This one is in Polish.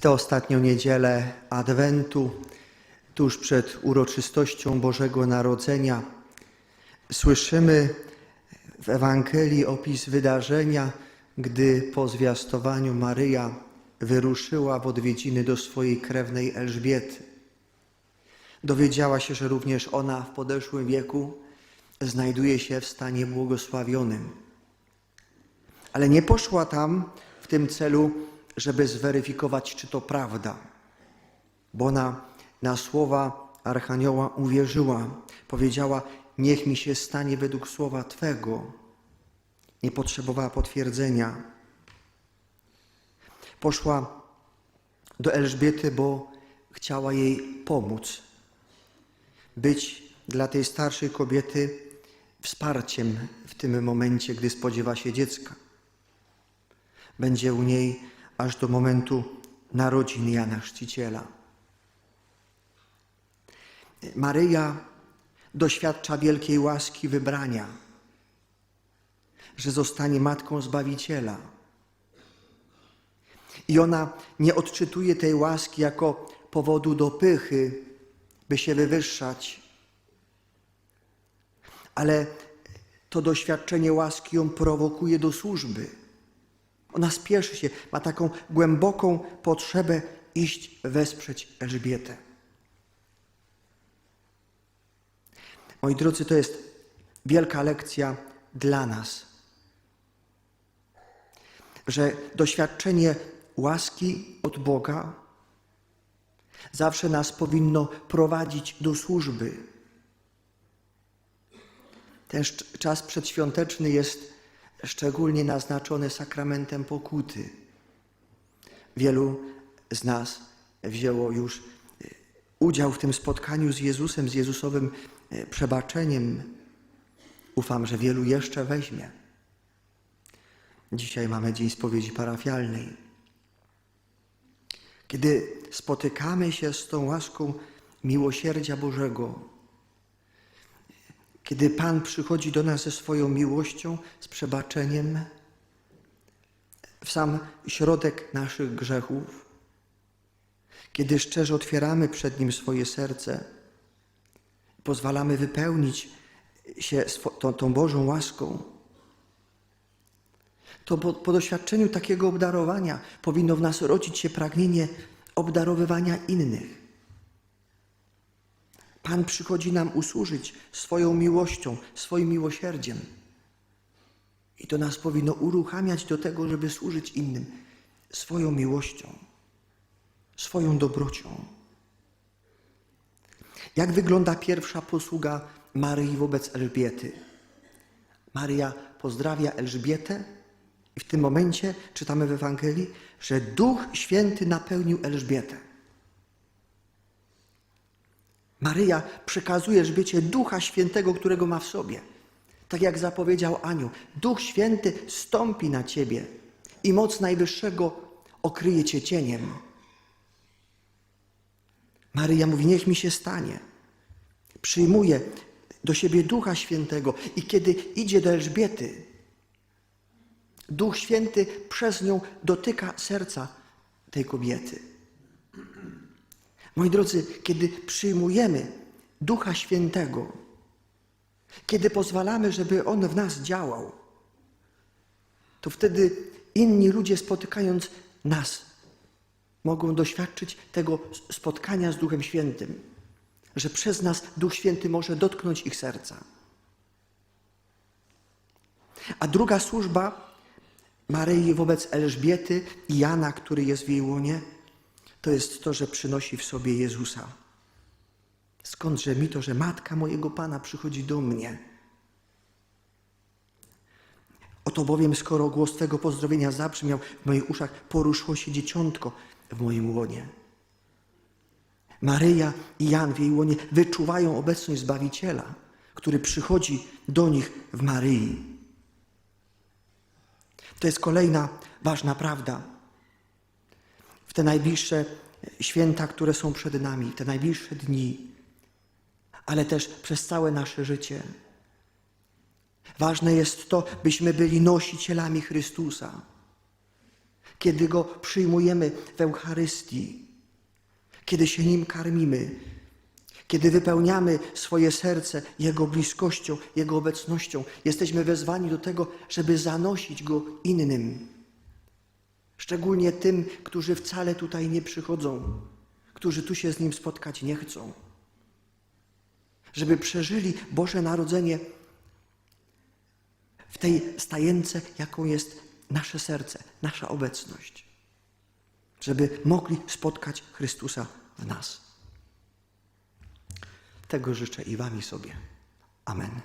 W tę ostatnią niedzielę Adwentu, tuż przed uroczystością Bożego Narodzenia, słyszymy w Ewangelii opis wydarzenia, gdy po zwiastowaniu Maryja wyruszyła w odwiedziny do swojej krewnej Elżbiety. Dowiedziała się, że również ona w podeszłym wieku znajduje się w stanie błogosławionym. Ale nie poszła tam w tym celu, żeby zweryfikować, czy to prawda, bo ona na słowa Archanioła uwierzyła. Powiedziała: Niech mi się stanie według słowa Twego. Nie potrzebowała potwierdzenia. Poszła do Elżbiety, bo chciała jej pomóc, być dla tej starszej kobiety wsparciem w tym momencie, gdy spodziewa się dziecka. Będzie u niej aż do momentu narodzin Jana Chrzciciela. Maryja doświadcza wielkiej łaski wybrania, że zostanie matką Zbawiciela. I ona nie odczytuje tej łaski jako powodu do pychy, by się wywyższać, ale to doświadczenie łaski ją prowokuje do służby. Ona spieszy się, ma taką głęboką potrzebę iść wesprzeć Elżbietę. Moi drodzy, to jest wielka lekcja dla nas, że doświadczenie łaski od Boga zawsze nas powinno prowadzić do służby. Ten czas przedświąteczny jest szczególnie naznaczony sakramentem pokuty. Wielu z nas wzięło już e, udział w tym spotkaniu z Jezusem, z Jezusowym e, przebaczeniem. Ufam, że wielu jeszcze weźmie. Dzisiaj mamy Dzień Spowiedzi Parafialnej. Kiedy spotykamy się z tą łaską miłosierdzia Bożego, kiedy Pan przychodzi do nas ze swoją miłością, z przebaczeniem, w sam środek naszych grzechów, kiedy szczerze otwieramy przed Nim swoje serce, pozwalamy wypełnić się tą Bożą łaską, to po, po doświadczeniu takiego obdarowania powinno w nas rodzić się pragnienie obdarowywania innych. Pan przychodzi nam usłużyć swoją miłością, swoim miłosierdziem. I to nas powinno uruchamiać do tego, żeby służyć innym swoją miłością, swoją dobrocią. Jak wygląda pierwsza posługa Maryi wobec Elżbiety? Maryja pozdrawia Elżbietę i w tym momencie czytamy w Ewangelii, że Duch Święty napełnił Elżbietę. Maryja przekazuje Elżbiecie Ducha Świętego, którego ma w sobie. Tak jak zapowiedział Anioł, Duch Święty stąpi na ciebie i moc Najwyższego okryje cię cieniem. Maryja mówi, niech mi się stanie. Przyjmuje do siebie Ducha Świętego i kiedy idzie do Elżbiety, Duch Święty przez nią dotyka serca tej kobiety. Moi drodzy, kiedy przyjmujemy Ducha Świętego, kiedy pozwalamy, żeby On w nas działał, to wtedy inni ludzie spotykając nas mogą doświadczyć tego spotkania z Duchem Świętym, że przez nas Duch Święty może dotknąć ich serca. A druga służba Maryi wobec Elżbiety i Jana, który jest w jej łonie, to jest to, że przynosi w sobie Jezusa. Skądże mi to, że matka mojego Pana przychodzi do mnie? Oto bowiem, skoro głos tego pozdrowienia zabrzmiał w moich uszach, poruszyło się dzieciątko w moim łonie. Maryja i Jan w jej łonie wyczuwają obecność Zbawiciela, który przychodzi do nich w Maryi. To jest kolejna ważna prawda. Te najbliższe święta, które są przed nami, te najbliższe dni, ale też przez całe nasze życie. Ważne jest to, byśmy byli nosicielami Chrystusa. kiedy Go przyjmujemy w Eucharystii, kiedy się Nim karmimy, kiedy wypełniamy swoje serce Jego bliskością, Jego obecnością. Jesteśmy wezwani do tego, żeby zanosić Go innym. Szczególnie tym, którzy wcale tutaj nie przychodzą, którzy tu się z Nim spotkać nie chcą. Żeby przeżyli Boże Narodzenie w tej stajence, jaką jest nasze serce, nasza obecność. Żeby mogli spotkać Chrystusa w nas. Tego życzę i Wam sobie. Amen.